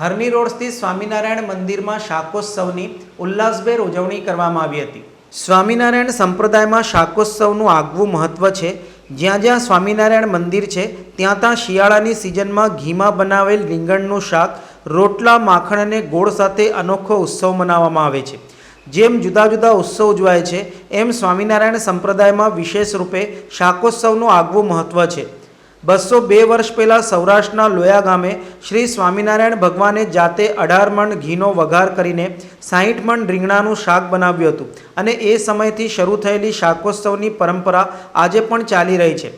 હરની road સ્થિત સ્વામિનારાયણ મંદિરમાં શાકોત્સવની ઉલ્લાસભેર ઉજવણી કરવામાં આવી હતી. સ્વામિનારાયણ સંપ્રદાયમાં શાકોત્સવનું આગવું મહત્ત્વ છે. જ્યાં જ્યાં સ્વામિનારાયણ મંદિર છે, ત્યાં ત્યાં શિયાળાની સિઝનમાં ઘીમાં બનાવેલ રીંગણનું શાક, રોટલા, માખણ અને ગોળ સાથે અનોખો ઉત્સવ મનાવવામાં આવે છે. જેમ જુદા જુદા ઉત્સવ ઉજવાય છે, એમ સ્વામિનારાયણ સંપ્રદાયમાં વિશેષ રૂપે શાકોત્સવનું આગવું મહત્ત્વ છે. બસો બે વર્ષ પહેલાં સૌરાષ્ટ્રના લોયા ગામે શ્રી સ્વામિનારાયણ ભગવાને જાતે અઢાર મણ ઘીનો વઘાર કરીને સાહીઠ મણ રીંગણાનું શાક બનાવ્યું હતું અને એ સમયથી શરૂ થયેલી શાકોત્સવની પરંપરા આજે પણ ચાલી રહી છે.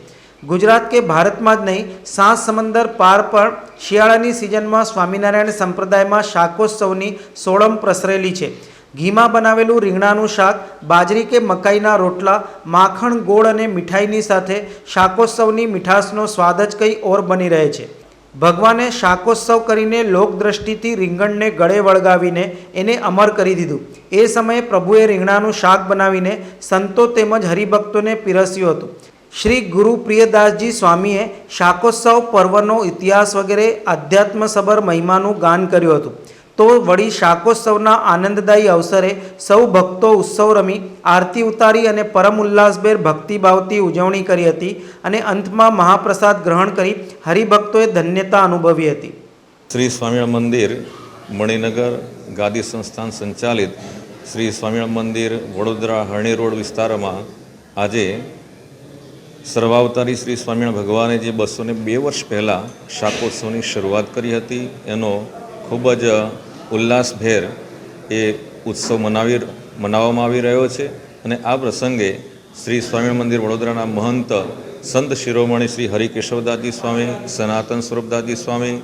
ગુજરાત કે ભારતમાં જ નહીં સાત સમંદર પાર પણ શિયાળાની સિઝનમાં સ્વામિનારાયણ સંપ્રદાયમાં શાકોત્સવની સોળમ પ્રસરેલી છે. ઘીમાં બનાવેલું રીંગણાનું શાક, બાજરી કે મકાઈના રોટલા, માખણ, ગોળ અને મીઠાઈની સાથે શાકોત્સવની મીઠાશનો સ્વાદ જ કંઈ ઓર બની રહે છે. ભગવાને શાકોત્સવ કરીને લોકદ્રષ્ટિથી રીંગણને ગળે વળગાવીને એને અમર કરી દીધું. એ સમયે પ્રભુએ રીંગણાનું શાક બનાવીને સંતો તેમજ હરિભક્તોને પીરસ્યું હતું. શ્રી ગુરુ પ્રિયદાસજી સ્વામીએ શાકોત્સવ પર્વનો ઇતિહાસ વગેરે આધ્યાત્મસભર મહિમાનું ગાન કર્યું હતું. તો વળી શાકોત્સવના આનંદદાયી અવસરે સૌ ભક્તો ઉત્સવ રમી આરતી ઉતારી અને પરમ ઉલ્લાસભેર ભક્તિભાવથી ઉજવણી કરી હતી અને અંતમાં મહાપ્રસાદ ગ્રહણ કરી હરિભક્તોએ ધન્યતા અનુભવી હતી. શ્રી સ્વામિનારાયણ મંદિર, મણિનગર ગાદી સંસ્થાન સંચાલિત શ્રી સ્વામિનારાયણ મંદિર, વડોદરા હરણી રોડ વિસ્તારમાં આજે સર્વાવતારી શ્રી સ્વામિનારાયણ ભગવાને જે બસો બે વર્ષ પહેલાં શાકોત્સવની શરૂઆત કરી હતી, એનો ખૂબ જ ઉલ્લાસભેર એ ઉત્સવ મનાવી મનાવવામાં આવી રહ્યો છે અને આ પ્રસંગે શ્રી સ્વામિનારાયણ મંદિર વડોદરાના મહંત સંત શિરોમણી શ્રી હરિકેશવદાસજી સ્વામી, સનાતન સ્વરૂપદાસજી સ્વામી,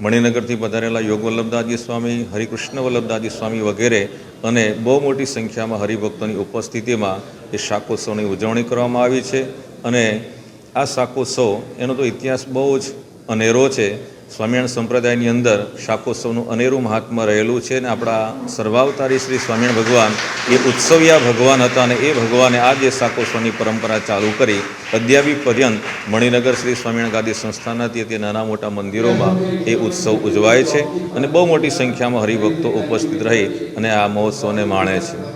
મણિનગરથી પધારેલા યોગ વલ્લભદાસજી સ્વામી, હરિકૃષ્ણ વલ્લભદાસજી સ્વામી વગેરે અને બહુ મોટી સંખ્યામાં હરિભક્તોની ઉપસ્થિતિમાં એ શાકોત્સવની ઉજવણી કરવામાં આવી છે અને આ શાકોત્સવ એનો તો ઇતિહાસ બહુ જ અનેરો છે સ્વામિનારાયણ સંપ્રદાયની અંદર શાકોત્સવનું અનેરું મહાત્મા રહેલું છે અને આપણા સર્વાવતારી શ્રી સ્વામિનારાયણ ભગવાન એ ઉત્સવિયા ભગવાન હતા અને એ ભગવાને આ જે શાકોત્સવની પરંપરા ચાલુ કરી અદ્યાવી પર્યંત મણિનગર શ્રી સ્વામિનારાયણ ગાદી સંસ્થાનથી તે નાના મોટા મંદિરોમાં એ ઉત્સવ ઉજવાય છે અને બહુ મોટી સંખ્યામાં હરિભક્તો ઉપસ્થિત રહી અને આ મહોત્સવને માણે છે.